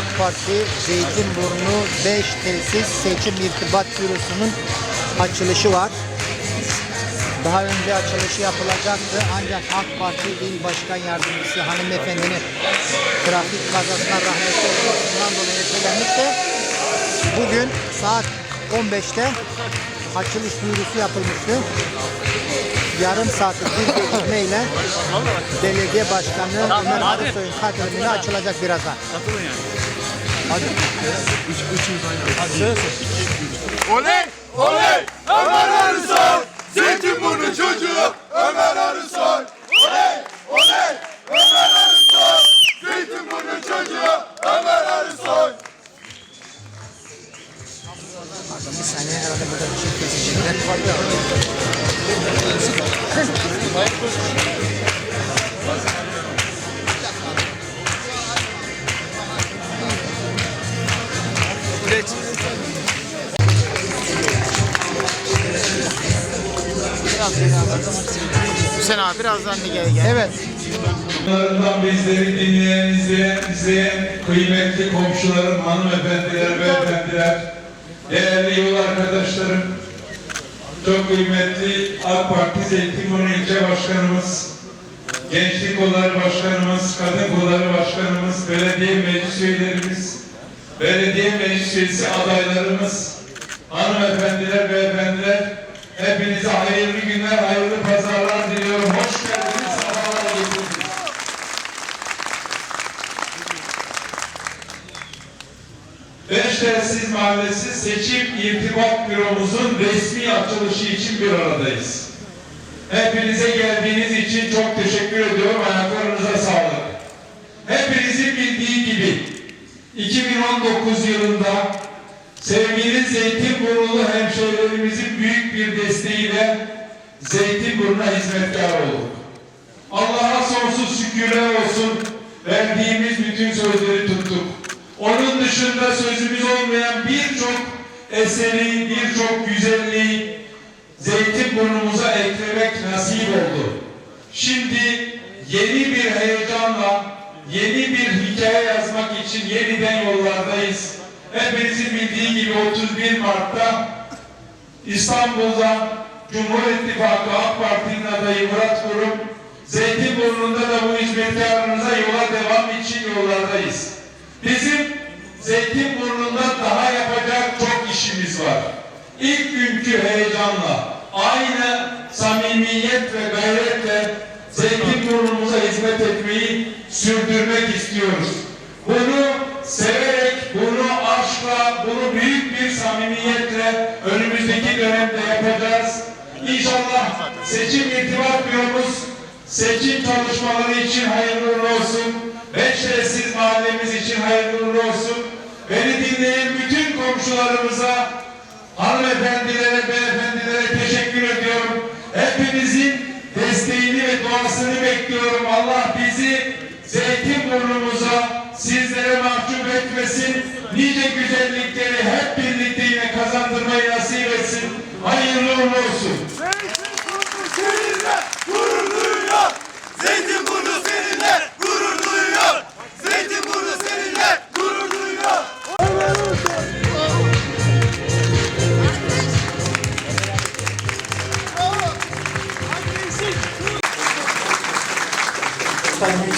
AK Parti Zeytinburnu 5 Tesis Seçim İrtibat Bürosu'nun açılışı var. Daha önce açılışı yapılacaktı ancak AK Parti İl Başkan Yardımcısı hanımefendinin trafik kazasına rahmetli olmasından dolayı ertelenmişti. Bugün saat 15'te açılış duyurusu yapılmıştı. Yarım saatlik bir gecikmeyle belediye başkanı Ömer Arısoy'un katılımıyla açılacak birazdan. Hadi. Oley! Oley! Ömer Arısoy! Zeytinburnu çocuğu Ömer Arısoy! Oley! Oley! Ömer Arısoy! Zeytinburnu çocuğu Ömer Arısoy! Bir saniye herhalde burada bir şey kesecekler. Hüseyin abi birazdan bir gel gel. Evet. Bunlardan bizleri dinleyen, izleyen, izleyen kıymetli komşularım, hanımefendiler, beyefendiler, değerli yol arkadaşlarım, çok kıymetli AK Parti Zeytinburnu İlçe Başkanımız, Gençlik Kolları Başkanımız, Kadın Kolları Başkanımız, belediye meclis üyelerimiz, belediye meclis üyesi adaylarımız, hanımefendiler, beyefendiler, hepinize hayırlı günler, hayırlı pazarlar diliyorum. Hoş geldiniz, sefalar getirdiniz. Beştersiz Mahallesi Seçim İrtibat Büromuzun resmi açılışı için bir aradayız. Hepinize geldiğiniz için çok teşekkür ediyorum. Ayaklarınıza sağlık. Hepinizin bildiği gibi 2019 yılında sevgili Zeytinburnu hemşehrilerimizin büyük bir desteğiyle Zeytinburnu'na hizmetkar olduk. Allah'a sonsuz şükürler olsun. Verdiğimiz bütün sözleri tuttuk. Onun dışında sözümüz olmayan birçok eseri, birçok güzelliği Zeytinburnumuza eklemek nasip oldu. Şimdi yeni bir heyecanla, yeni bir hikaye yazmak için yeniden yollardayız. Hepinizin bildiği gibi 31 Mart'ta İstanbul'da Cumhur İttifakı AK Parti'nin adayı Murat Kurum, Zeytinburnu'nda da bu hizmetkarlarınıza yola devam için yollardayız. Bizim Zeytinburnu'nda daha yapacak çok işimiz var. İlk günkü heyecanla, aynı samimiyet ve gayretle Zeytinburnu'muza hizmet etmeyi sürdürmek istiyoruz. Bunu severek, bunu aşkla, bunu büyük bir samimiyetle önümüzdeki dönemde yapacağız. İnşallah seçim irtibat büromuz seçim çalışmaları için hayırlı olsun. Beşeresiz mahallemiz için hayırlı uğurlu olsun. Beni dinleyen bütün komşularımıza, hanımefendilere, beyefendilere teşekkür ediyorum. Hepinizin desteğini ve duasını bekliyorum. Allah bizi Zeytinburnu'muza, sizlere mahcup etmesin. Nice güzellikleri hep birlikte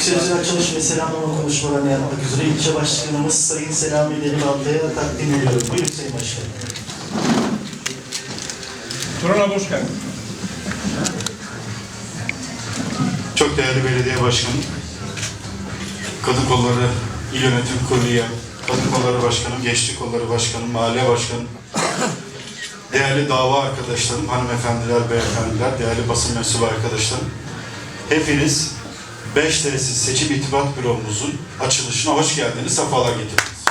Açılış ve selamlama konuşmalarını yapmak üzere ilçe başkanımız Sayın Selami Deli Balta'ya takdim ediyorum. Buyurun Sayın Başkanım. Turana hoş geldin. Çok değerli belediye başkanım, kadın kolları il yönetim kurulu üyem, kadın kolları başkanım, gençlik kolları başkanım, mahalle başkanım, değerli dava arkadaşlarım, hanımefendiler, beyefendiler, değerli basın mensubu arkadaşlarım, hepiniz 5 tesis seçim itibat büromuzun açılışına hoş geldiniz, sefalar getirdiniz.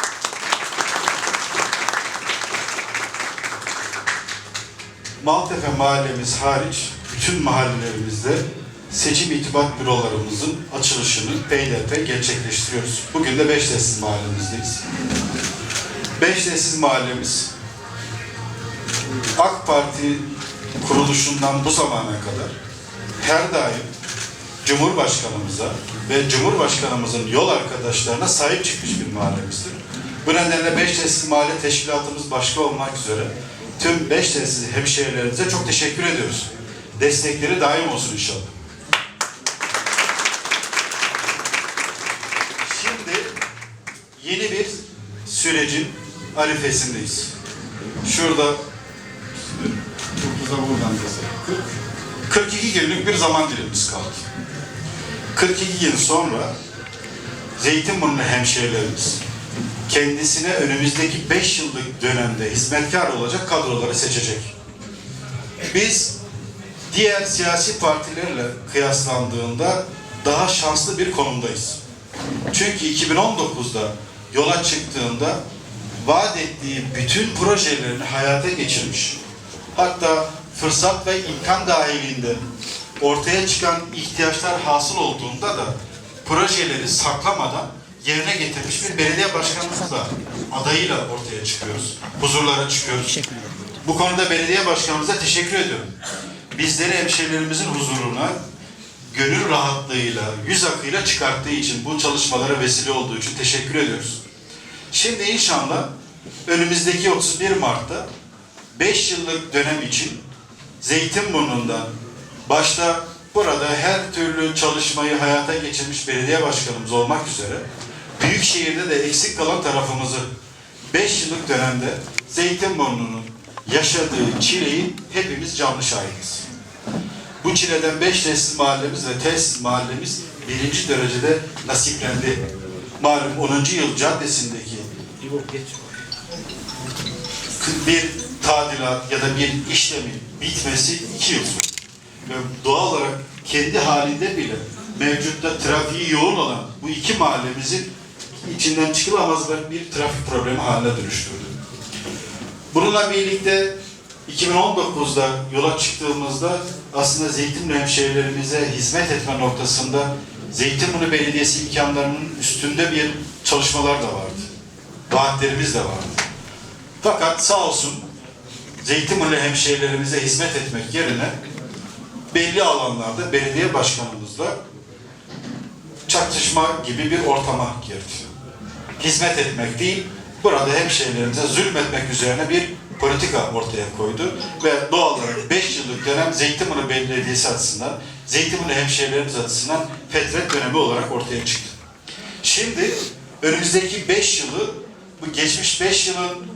Maltepe mahallemiz hariç bütün mahallelerimizde seçim itibat bürolarımızın açılışını peyderpey gerçekleştiriyoruz. Bugün de Beştesis mahallemizdeyiz. Beştesis mahallemiz AK Parti kuruluşundan bu zamana kadar her daim Cumhurbaşkanımıza ve Cumhurbaşkanımızın yol arkadaşlarına sahip çıkmış bir mahallemizdir. Bu nedenle beş tesisli mahalle teşkilatımız başka olmak üzere tüm beş tesisli hemşehrilerimize çok teşekkür ediyoruz. Destekleri daim olsun inşallah. Şimdi yeni bir sürecin arifesindeyiz. Şurada 9'a buradan desek 40, 42 günlük bir zaman dilimimiz kaldı. 42 gün sonra Zeytinburnu hemşehrilerimiz kendisine önümüzdeki 5 yıllık dönemde hizmetkar olacak kadroları seçecek. Biz diğer siyasi partilerle kıyaslandığında daha şanslı bir konumdayız. Çünkü 2019'da yola çıktığında vaat ettiği bütün projelerini hayata geçirmiş. Hatta fırsat ve imkan dahilinde ortaya çıkan ihtiyaçlar hasıl olduğunda da projeleri saklamadan yerine getirmiş bir belediye başkanımızla adayıyla ortaya çıkıyoruz. Huzurlara çıkıyoruz. Bu konuda belediye başkanımıza teşekkür ediyorum. Bizleri hemşehrilerimizin huzuruna gönül rahatlığıyla, yüz akıyla çıkarttığı için, bu çalışmalara vesile olduğu için teşekkür ediyoruz. Şimdi inşallah önümüzdeki 31 Mart'ta 5 yıllık dönem için Zeytinburnu'ndan başta burada her türlü çalışmayı hayata geçirmiş belediye başkanımız olmak üzere Büyükşehir'de de eksik kalan tarafımızı 5 yıllık dönemde Zeytinburnu'nun yaşadığı çileyi hepimiz canlı şahidiz. Bu çileden 5 tesis mahallemiz ve tesis mahallemiz birinci derecede nasiplendi. Malum 10. yıl caddesindeki bir tadilat ya da bir işlemin bitmesi iki yıl sürdü. Doğal olarak kendi halinde bile mevcutta trafiği yoğun olan bu iki mahallemizin içinden çıkılamaz bir trafik problemi haline dönüştürdü. Bununla birlikte 2019'da yola çıktığımızda aslında Zeytinburnu hemşehrilerimize hizmet etme noktasında Zeytinburnu Belediyesi imkanlarının üstünde bir çalışmalar da vardı. Vaatlerimiz de vardı. Fakat sağ olsun Zeytinburnu hemşehrilerimize hizmet etmek yerine belli alanlarda belediye başkanımızla çatışma gibi bir ortama girdi. Hizmet etmek değil, burada hemşehrilerimize zulmetmek üzerine bir politika ortaya koydu ve doğal olarak 5 yıllık dönem Zeytinburnu Belediyesi açısından, Zeytinburnu hemşehrilerimiz açısından fetret dönemi olarak ortaya çıktı. Şimdi önümüzdeki 5 yılı, bu geçmiş 5 yılın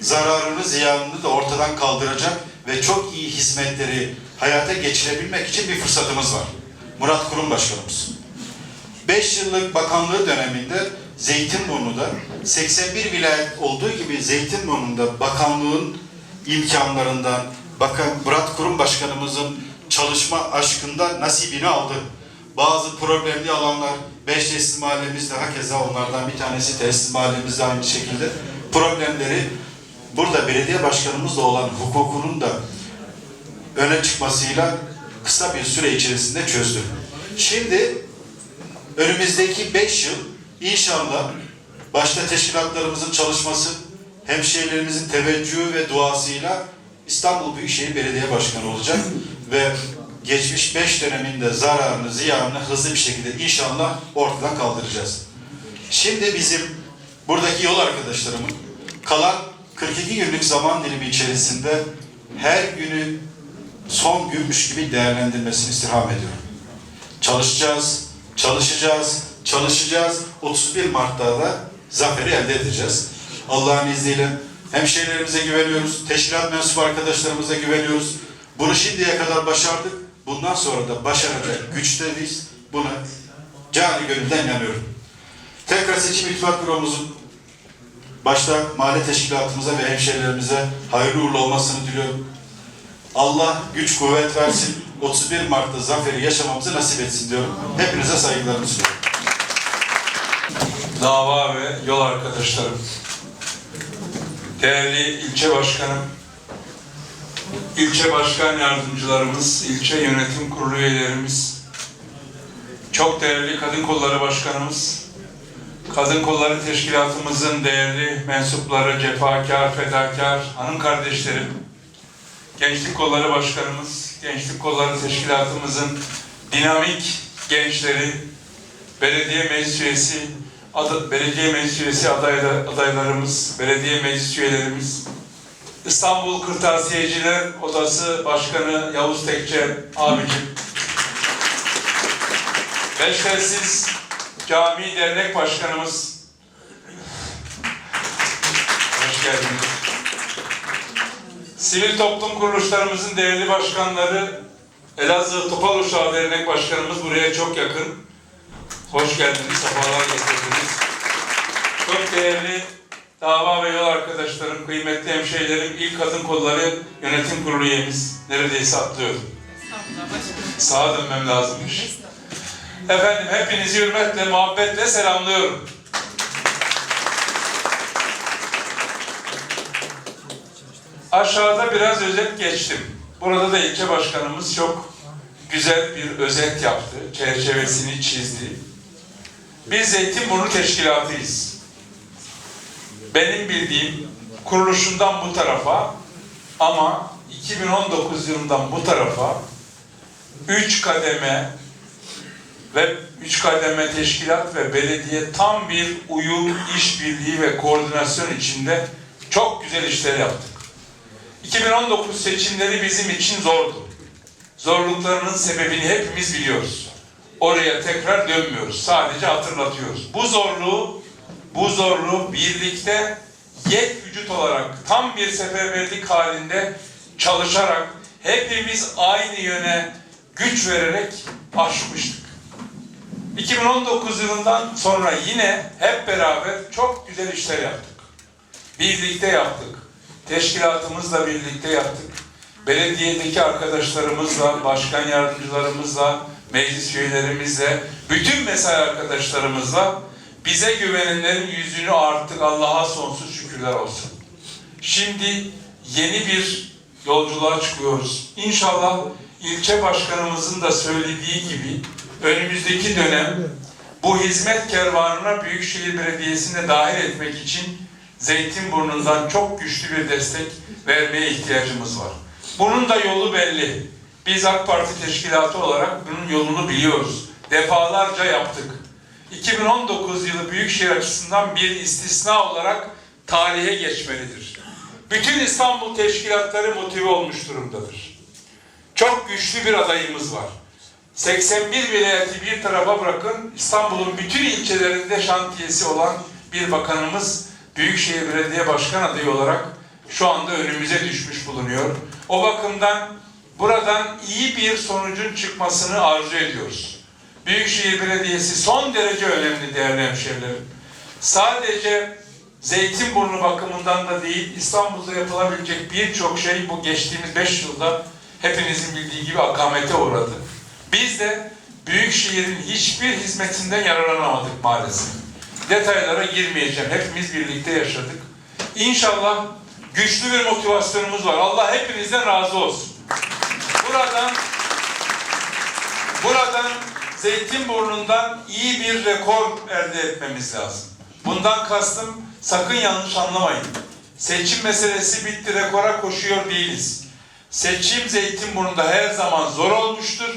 zararını, ziyanını da ortadan kaldıracak ve çok iyi hizmetleri hayata geçirebilmek için bir fırsatımız var. Murat Kurum Başkanımız. 5 yıllık bakanlığı döneminde Zeytinburnu'da 81 vilayet olduğu gibi Zeytinburnu'nda bakanlığın imkanlarından Bakan Murat Kurum Başkanımızın çalışma aşkında nasibini aldı. Bazı problemli alanlar, 5 tesis mahallemizde hakeza onlardan bir tanesi tesis mahallemizde aynı şekilde problemleri burada belediye başkanımızla olan hukukunun da öne çıkmasıyla kısa bir süre içerisinde çözdü. Şimdi önümüzdeki 5 yıl inşallah başta teşkilatlarımızın çalışması, hemşehrilerimizin teveccühü ve duasıyla İstanbul Büyükşehir Belediye Başkanı olacak ve geçmiş 5 döneminde zararını, ziyanını hızlı bir şekilde inşallah ortadan kaldıracağız. Şimdi bizim buradaki yol arkadaşlarımın kalan 42 günlük zaman dilimi içerisinde her günü son günmüş gibi değerlendirmesini istirham ediyorum. Çalışacağız, çalışacağız, çalışacağız. 31 Mart'ta da zaferi elde edeceğiz. Allah'ın izniyle hemşehrilerimize güveniyoruz, teşkilat mensubu arkadaşlarımıza güveniyoruz. Bunu şimdiye kadar başardık. Bundan sonra da başaracak güçteyiz. Buna cani gönülden inanıyorum. Tekrar seçim ittifak büromuzun başta mahalle teşkilatımıza ve hemşehrilerimize hayırlı uğurlu olmasını diliyorum. Allah güç kuvvet versin. 31 Mart'ta zaferi yaşamamızı nasip etsin diyorum. Hepinize saygılarımı sunuyorum. dava ve yol arkadaşlarım, değerli ilçe başkanım, ilçe başkan yardımcılarımız, ilçe yönetim kurulu üyelerimiz, çok değerli kadın kolları başkanımız, kadın kolları teşkilatımızın değerli mensupları, cefakar, fedakar, hanım kardeşlerim, gençlik kolları başkanımız, gençlik kolları teşkilatımızın dinamik gençleri, belediye meclis üyesi, adı, belediye meclis üyesi adaylar, adaylarımız, belediye meclis üyelerimiz, İstanbul Kırtasiyeciler Odası Başkanı Yavuz Tekçe abicim, Beştersiz Cami Dernek Başkanımız, hoş geldiniz. Sivil toplum kuruluşlarımızın değerli başkanları, Elazığ Topal Uşağı Dernek Başkanımız buraya çok yakın. Hoş geldiniz, sefalar getirdiniz. Çok değerli dava ve yol arkadaşlarım, kıymetli hemşehrilerim, İl Kadın Kolları Yönetim Kurulu üyemiz. Neredeyse atlıyordum. Sağa dönmem lazımmış. Efendim hepinizi hürmetle, muhabbetle selamlıyorum. Aşağıda biraz özet geçtim. Burada da ilçe başkanımız çok güzel bir özet yaptı, çerçevesini çizdi. Biz Zeytinburnu Teşkilatı'yız. Benim bildiğim kuruluşundan bu tarafa ama 2019 yılından bu tarafa üç kademe ve üç kademe teşkilat ve belediye tam bir uyum, işbirliği ve koordinasyon içinde çok güzel işler yaptık. 2019 seçimleri bizim için zordu. Zorluklarının sebebini hepimiz biliyoruz. Oraya tekrar dönmüyoruz. Sadece hatırlatıyoruz. Bu zorluğu, bu zorluğu birlikte yek vücut olarak tam bir seferberlik halinde çalışarak hepimiz aynı yöne güç vererek aşmıştık. 2019 yılından sonra yine hep beraber çok güzel işler yaptık. Birlikte yaptık. Teşkilatımızla birlikte yaptık. Belediyedeki arkadaşlarımızla, başkan yardımcılarımızla, meclis üyelerimizle, bütün mesai arkadaşlarımızla bize güvenenlerin yüzünü artık Allah'a sonsuz şükürler olsun. Şimdi yeni bir yolculuğa çıkıyoruz. İnşallah ilçe başkanımızın da söylediği gibi önümüzdeki dönem bu hizmet kervanına Büyükşehir Belediyesi'ne dahil etmek için Zeytinburnu'ndan çok güçlü bir destek vermeye ihtiyacımız var. Bunun da yolu belli. Biz AK Parti teşkilatı olarak bunun yolunu biliyoruz. Defalarca yaptık. 2019 yılı Büyükşehir açısından bir istisna olarak tarihe geçmelidir. Bütün İstanbul teşkilatları motive olmuş durumdadır. Çok güçlü bir adayımız var. 81 vilayeti bir tarafa bırakın İstanbul'un bütün ilçelerinde şantiyesi olan bir bakanımız Büyükşehir Belediye Başkan adayı olarak şu anda önümüze düşmüş bulunuyor. O bakımdan buradan iyi bir sonucun çıkmasını arzu ediyoruz. Büyükşehir Belediyesi son derece önemli değerli hemşehrilerim. Sadece Zeytinburnu bakımından da değil, İstanbul'da yapılabilecek birçok şey bu geçtiğimiz beş yılda hepinizin bildiği gibi akamete uğradı. Biz de Büyükşehir'in hiçbir hizmetinden yararlanamadık maalesef. Detaylara girmeyeceğim. Hepimiz birlikte yaşadık. İnşallah güçlü bir motivasyonumuz var. Allah hepinizden razı olsun. Buradan buradan Zeytinburnu'ndan iyi bir rekor elde etmemiz lazım. Bundan kastım sakın yanlış anlamayın. Seçim meselesi bitti rekora koşuyor değiliz. Seçim Zeytinburnu'nda her zaman zor olmuştur.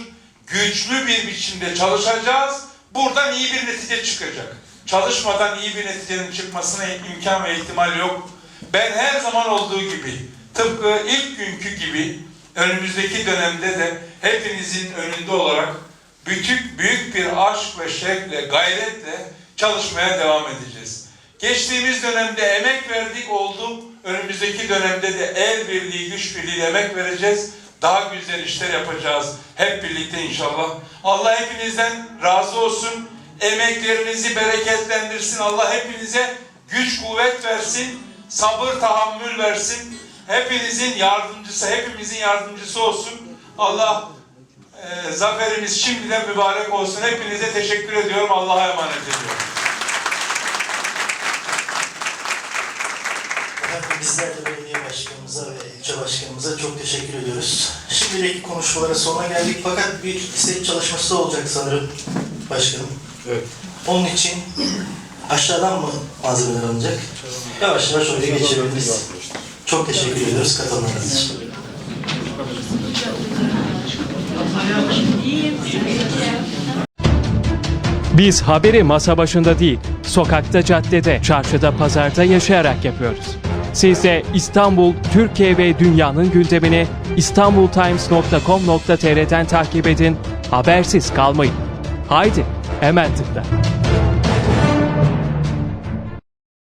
Güçlü bir biçimde çalışacağız. Buradan iyi bir netice çıkacak. Çalışmadan iyi bir neticenin çıkmasına imkan ve ihtimal yok. Ben her zaman olduğu gibi, tıpkı ilk günkü gibi önümüzdeki dönemde de hepinizin önünde olarak büyük, büyük bir aşk ve şevkle, gayretle çalışmaya devam edeceğiz. Geçtiğimiz dönemde emek verdik oldu. Önümüzdeki dönemde de el birliği, güç birliği emek vereceğiz. Daha güzel işler yapacağız. Hep birlikte inşallah. Allah hepinizden razı olsun. Emeklerinizi bereketlendirsin. Allah hepinize güç kuvvet versin. Sabır tahammül versin. Hepinizin yardımcısı, hepimizin yardımcısı olsun. Allah e, zaferimiz şimdiden mübarek olsun. Hepinize teşekkür ediyorum. Allah'a emanet ediyorum. Efendim bizler de belediye başkanımıza ve ilçe başkanımıza çok teşekkür ediyoruz. Şimdilik konuşmalara sona geldik fakat bir istek çalışması olacak sanırım başkanım. Evet. Onun için aşağıdan mı malzemeler alınacak? Yavaş yavaş oraya geçebiliriz. Çok teşekkür ediyoruz katılımlarınız için. Biz haberi masa başında değil, sokakta, caddede, çarşıda, pazarda yaşayarak yapıyoruz. Siz de İstanbul, Türkiye ve dünyanın gündemini istanbultimes.com.tr'den takip edin, habersiz kalmayın. Haydi, 还蛮子的